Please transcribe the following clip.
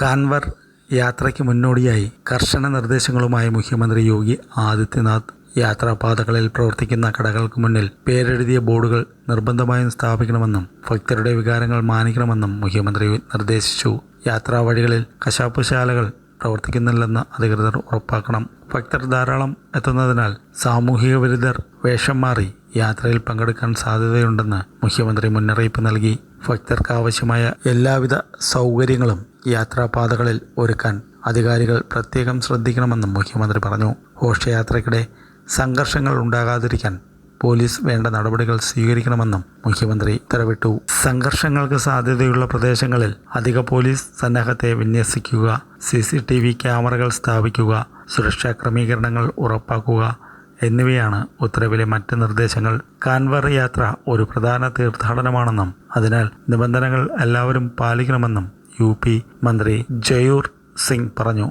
കാൻവർ യാത്രയ്ക്ക് മുന്നോടിയായി കർശന നിർദ്ദേശങ്ങളുമായി മുഖ്യമന്ത്രി യോഗി ആദിത്യനാഥ് യാത്രാപാതകളിൽ പ്രവർത്തിക്കുന്ന കടകൾക്ക് മുന്നിൽ പേരെഴുതിയ ബോർഡുകൾ നിർബന്ധമായും സ്ഥാപിക്കണമെന്നും ഭക്തരുടെ വികാരങ്ങൾ മാനിക്കണമെന്നും മുഖ്യമന്ത്രി നിർദ്ദേശിച്ചു. യാത്രാ വഴികളിൽ കശാപ്പുശാലകൾ പ്രവർത്തിക്കുന്നില്ലെന്ന് അധികൃതർ ഉറപ്പാക്കണം. ഭക്തർ ധാരാളം എത്തുന്നതിനാൽ സാമൂഹിക വിരുദ്ധർ വേഷം മാറി യാത്രയിൽ പങ്കെടുക്കാൻ സാധ്യതയുണ്ടെന്ന് മുഖ്യമന്ത്രി മുന്നറിയിപ്പ് നൽകി. ഭക്തർക്ക് ആവശ്യമായ എല്ലാവിധ സൗകര്യങ്ങളും യാത്രാപാതകളിൽ ഒരുക്കാൻ അധികാരികൾ പ്രത്യേകം ശ്രദ്ധിക്കണമെന്നും മുഖ്യമന്ത്രി പറഞ്ഞു. ഘോഷയാത്രയ്ക്കിടെ സംഘർഷങ്ങൾ ഉണ്ടാകാതിരിക്കാൻ പോലീസ് വേണ്ട നടപടികൾ സ്വീകരിക്കണമെന്നും മുഖ്യമന്ത്രി ഉത്തരവിട്ടു. സംഘർഷങ്ങൾക്ക് സാധ്യതയുള്ള പ്രദേശങ്ങളിൽ അധിക പോലീസ് സന്നാഹത്തെ വിന്യസിക്കുക സി ക്യാമറകൾ സ്ഥാപിക്കുക സുരക്ഷാ ക്രമീകരണങ്ങൾ ഉറപ്പാക്കുക എന്നിവയാണ് ഉത്തരവിലെ മറ്റ് നിർദ്ദേശങ്ങൾ. കാൻവർ യാത്ര ഒരു പ്രധാന തീർത്ഥാടനമാണെന്നും അതിനാൽ നിബന്ധനകൾ എല്ലാവരും പാലിക്കണമെന്നും യു മന്ത്രി ജയൂർ സിംഗ് പറഞ്ഞു.